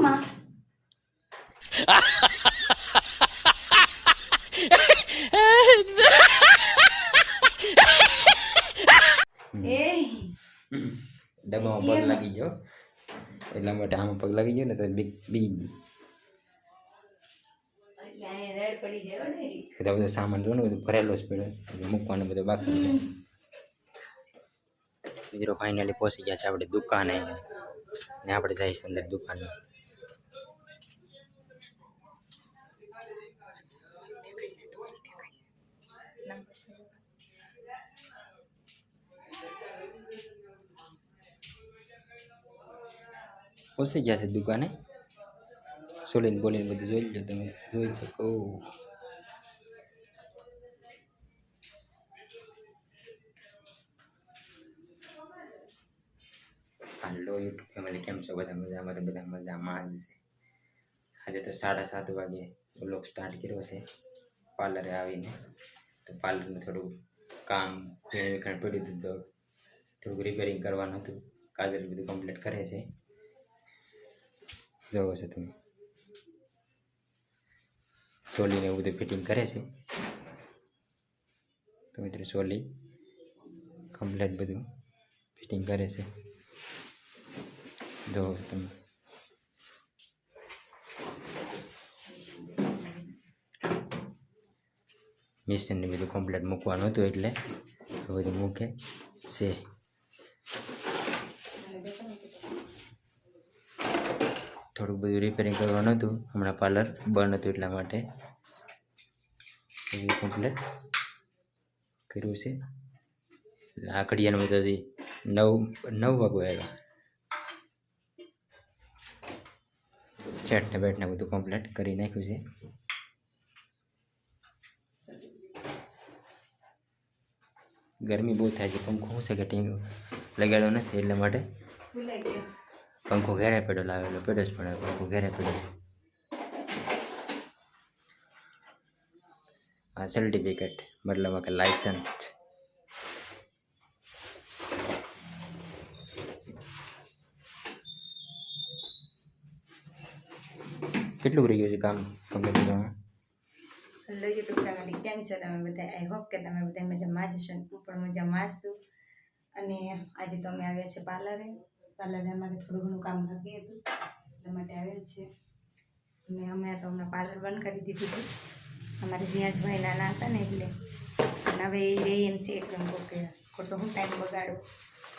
માં એ ડબ્બામાં પગ લાગી ગયો એટલા માટે આમાં પગ લાગી ગયો ને તો બી બી એટલે અહીંયા રેડ પડી જાય હો ડેરી બધા બધો સામાન જો ને બધું ભરેલો જ પડ્યો મૂકવાનું બધું બાકી છે મિત્રો ફાઇનલી પહોંચી ગયા છે આપણે દુકાને ને આપણે જઈશું અંદર દુકાનમાં પહોંચી ગયા છે દુકાને સોલીને બોલીને બધું જોઈ લો તમે જોઈ શકો હાલો યુટ્યુબ ફેમિલી કેમ છો બધા મજામાં તો બધા મજામાં જ છે આજે તો સાડા સાત વાગે બ્લોગ સ્ટાર્ટ કર્યો છે પાર્લરે આવીને તો પાર્લરનું થોડું કામ વીણ વિખણ પડ્યું હતું તો થોડુંક રિપેરિંગ કરવાનું હતું. કાજલ બધું કમ્પ્લીટ કરે છે. જોવો છો તમે. સોલીને એવું બધું ફિટિંગ કરે છે. તો મિત્રો સોલી કમ્પ્લીટ બધું ફિટિંગ કરે છે. જોવો તમે. મિશનને બધું કમ્પ્લીટ મૂકવાનું હતું એટલે બધું મૂકે છે. થોડુંક બધું રિપેરિંગ કરવાનું હતું. હમણાં પાર્લર બંધ હતું એટલા માટે બધું કમ્પ્લીટ કર્યું છે. લાકડીયાનું બધું હજી નવ નવ વાગો આવ્યા. છેટને બેટને બધું કમ્પ્લીટ કરી નાખ્યું છે. ગરમી બહુ થાય છે, પંખો શું છે કે ટીંગ લગાડ્યો નથી એટલા માટે ભૂલાઈ ગયો પંખો ઘેરે પડ્યો, લાવેલો પડ્યો જ પણ પંખો ઘેરે પડ્યો છે. આ સર્ટિફિકેટ મતલબ કે લાયસન્સ કેટલું રહી ગયું છે કામ કમ્પ્લીટ કરવામાં હેલો યુટ્યુબ ફેમિલી કેમ છો તમે બધા આઈ હોપ કે તમે બધા મજામાં જ છો હું પણ મજામાં છું. અને આજે તો અમે આવ્યા છે પાર્લરે. પાર્લરે અમારે થોડું ઘણું કામ બાકી હતું એટલા માટે આવ્યા છે અને અમે તો હમણાં પાર્લર બંધ કરી દીધું હતું. અમારે જ્યાં જ ભાઈ નાના હતા ને એટલે હવે એ રહી એમ છે એટલે હું કે ખોટો હું ટાઈમ બગાડું.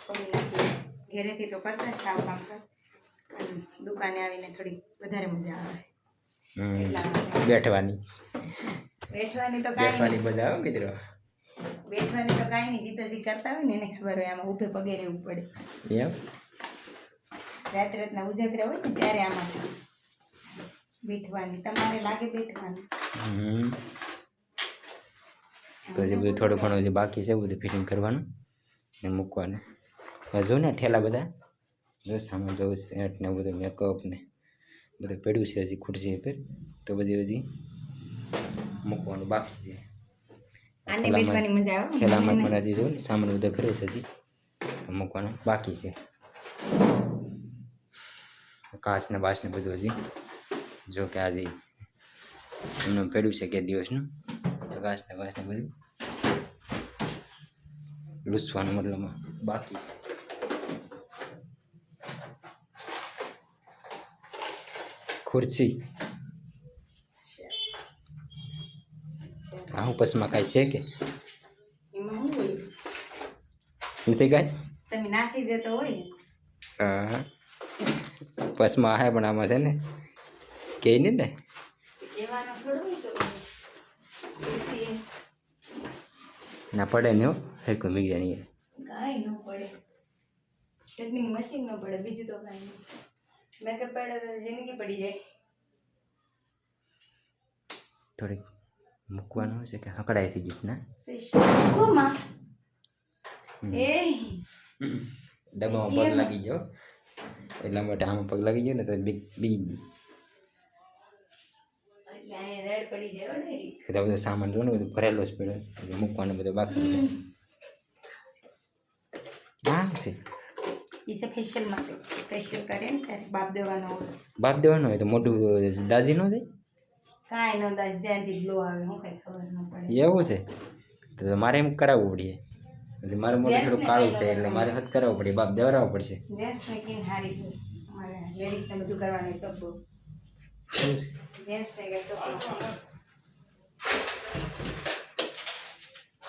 કરી નાખીએ ઘેરેથી તો કરતા જ કામ કામ કર અને દુકાને આવીને થોડી વધારે મજા આવે. બેઠવાની. બેઠવાની તો કાંઈ બેઠવાની મજા આવે મિત્રો. બેઠવાની તો કાંઈ નહીં જીતો જી કરતા હોય ને એને ખબર હોય આમાં ઊભે પગે રહેવું પડે. એમ? રાત રાતના ઉજાગરા હોય ને ત્યારે આમાં બેઠવાની તમારે લાગે બેઠવાની. તો જે બધું થોડું ઘણું જે બાકી છે બધું ફિટિંગ કરવાનું ને મૂકવાનું. જો ને ઠેલા બધા. જો સામે જો સેટ ને બધું મેકઅપ ને બધું પડ્યું છે હજી ખુરશી પર તો બધી હજી મૂકવાનું બાકી છે. આને બેઠવાની મજા આવે ઠેલામાં પણ હજી જો સામાન બધો પડ્યો છે હજી. મૂકવાનું બાકી છે. કાચ ને બાચ ને બધું હજી. જો કે આજે એમનું પડ્યું છે કે દિવસનું. તો કાચ ને બાચ ને બધું લૂસવાનું મતલબમાં બાકી છે. ખુરશી. આ હું પસમાં કાંઈ છે કે? નથી કાંઈ નાખી દેતો હોય હા. પસમાં હે પણ આમાં છે ને કે નહીં ને? ના પડે ને હો સરખું મીડિયા કાંઈ ન પડે. સ્ટ્રેટનિંગ મશીન ન પડે બીજું તો કાંઈ નહીં. મેકઅપ પડે તો જિંદગી પડી જાય. થોડીક મૂકવાનું છે કે હકડાઈ થઈ જઈશ ના ડબ્બામાં પગ લાગી ગયો એટલા માટે આમાં પગ લાગી ગયો ને તો બી બી એટલે બધો સામાન જો ને બધું ભરેલો જ પડ્યો મૂકવાનું બધું બાકી છે આમ છે બાપ દેવાનું હોય તો મોટું દાજી ન થાય કાંઈ ન દાસ જ્યાંથી ગ્લો આવે હું કઈ ખબર ન પડે. એવું છે? તો મારે એમ કરાવવું પડે. એટલે મારું મોઢું થોડું કાળું છે એટલે મારે હદ કરાવવું પડે બાપ દેવડાવવો પડશે. જેન્ટ્સ ને હારી છે મારે લેડીઝને બધું કરવાનું શોખ બહુ. એવું છે? જેન્ટ્સ ને કઈ શોખ નથી.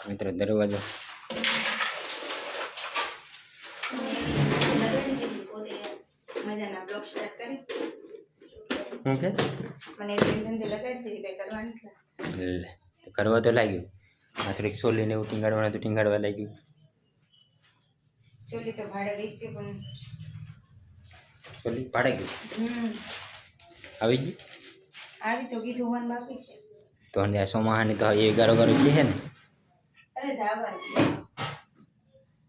મિત્રો દરવાજો. મજાના બ્લોગ સ્ટાર્ટ કરી. શું કે મને ધંધે લગાડતી હતી કઈ કરવા લે તો કરવા તો લાગ્યું. આ થોડીક સોલીને એવું ટીંગાડવાનું તો ટીંગાડવા લાગ્યું. ચોલી તો ભાડે ગઈ છે પણ સોલી ભાડે હમ. આવી ગઈ? આવી તો કીધું વન બાકી છે. તો અને આ સોમાહાની તો એ ગારો ગારો છે ને? અરે જાવા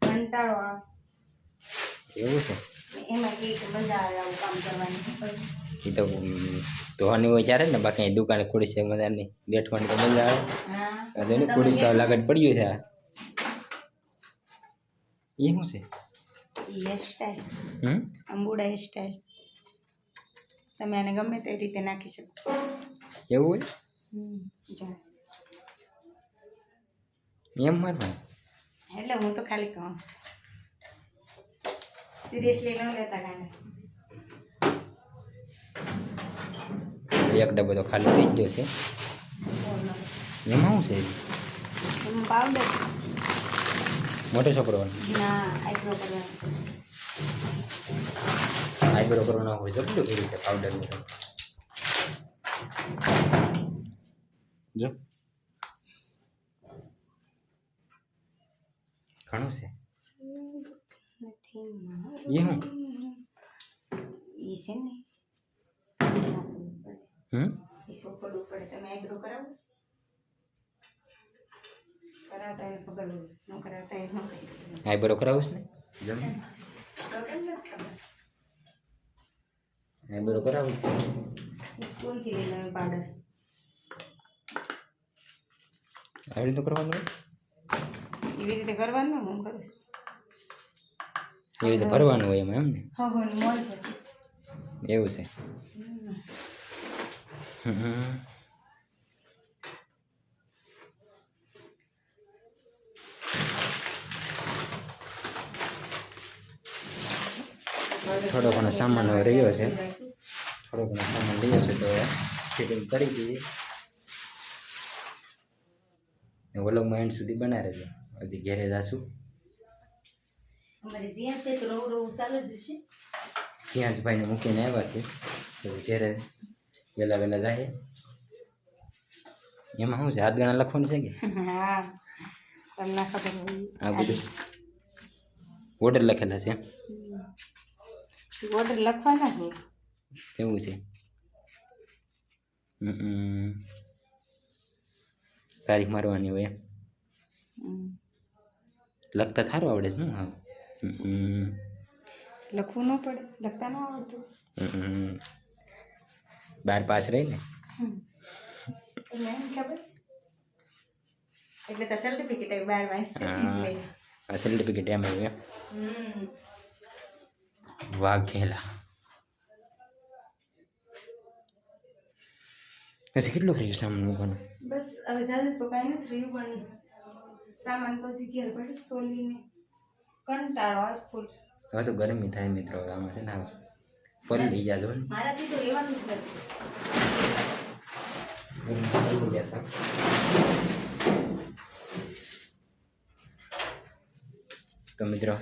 કંટાળો આ એવું છે? એમાં કે મજા આવે આવું કામ કરવાની એ તો ધોવાની હોય ત્યારે ને બાકી દુકાને ખુડી છે મજાની બેઠવાની તો મજા આવે. તો છે લાગત પડ્યું છે એ શું છે? હેરસ્ટાઈલ અંબુડા હેરસ્ટાઈલ તમે આને ગમે તે રીતે નાખી શકો. એવું હોય? એમ મારવાનું એટલે હું તો ખાલી કહું. સિરિયસલી ન લેતા કાંઈ એક ડબ્બો તો ખાલી થઈ ગયો છે. એમાં શું છે? મોટો છોકરો આઈબ્રો કરવાનો હોય છે કર્યું છે પાવડર જો. ઘણું છે. એ છે ને. હમ? આઈબ્રો કરાવો છે? ને જમ. તો કેમ આઈબ્રો કરાવું જ છે સ્કૂલથી લઈને અમે પાવડર આવી રીતે કરવાનું હોય? એવી રીતે કરવાનું હું કરું એવી રીતે ભરવાનું હોય એમાં એમ ને? હા હો ની મોજ થશે એવું છે. થોડો ઘણો સામાન હવે રહ્યો છે. થોડો ઘણો સામાન રહ્યો છે તો ફિટિંગ કરી દઈએ. વલોગમાં એન્ડ સુધી બનાવે છે. હજી ઘેરે જાશું. જ્યાં જ ભાઈને મૂકીને આવ્યા છે. તો ઘેરે વહેલા વહેલા જાય એમાં શું છે હાથ ગણા લખવાનું છે કે હા તમને ખબર હોય આ બધું ઓર્ડર લખેલા છે ઓર્ડર લખવાના છે કેવું છે હમ, હમ. તારીખ મારવાની હોય એમ. હમ. લખતા થારું આવડે છે હું હા હમ, હમ. લખવું ન પડે લખતા ન આવડતું હમ, હમ. બાર પાસ રહી ને. એટલે તો સર્ટિફિકેટ બાર વાંચશે હા. સર્ટિફિકેટ એમ આવ્યું વાઘેલા પછી કેટલું રહ્યું સામાન મૂકવાનું? બસ હવે જાજુ તો કાંઈ નથી રહ્યું પણ સામાન તો જગ્યાએ પડે સોલીને કંટાળો આજ ફૂલ. હવે તો ગરમી થાય મિત્રો આમાં છે ને ફરી લઈ જાજો મારાથી તો જ નથી. મિત્રો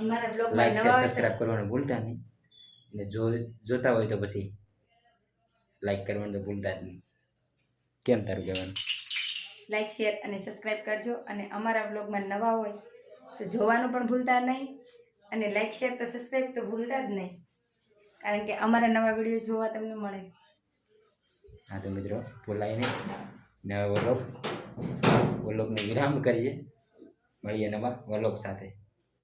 અમારા બ્લોગમાં નવા સબસ્ક્રાઇબ કરવાનું ભૂલતા નહીં. અને જો જોતા હોય તો પછી લાઈક કરવાનું તો ભૂલતા જ નહીં. કેમ તારું કહેવાનું? લાઈક શેર અને સબસ્ક્રાઈબ કરજો. અને અમારા બ્લોગમાં નવા હોય તો જોવાનું પણ ભૂલતા નહીં. અને લાઈક શેર તો સબસ્ક્રાઈબ તો ભૂલતા જ નહીં. કારણ કે અમારા નવા વીડિયો જોવા તમને મળે. હા તો મિત્રો ભૂલાય નહીં નવા વલોક વલોકને વિરામ કરીએ. મળીએ નવા વલોક સાથે.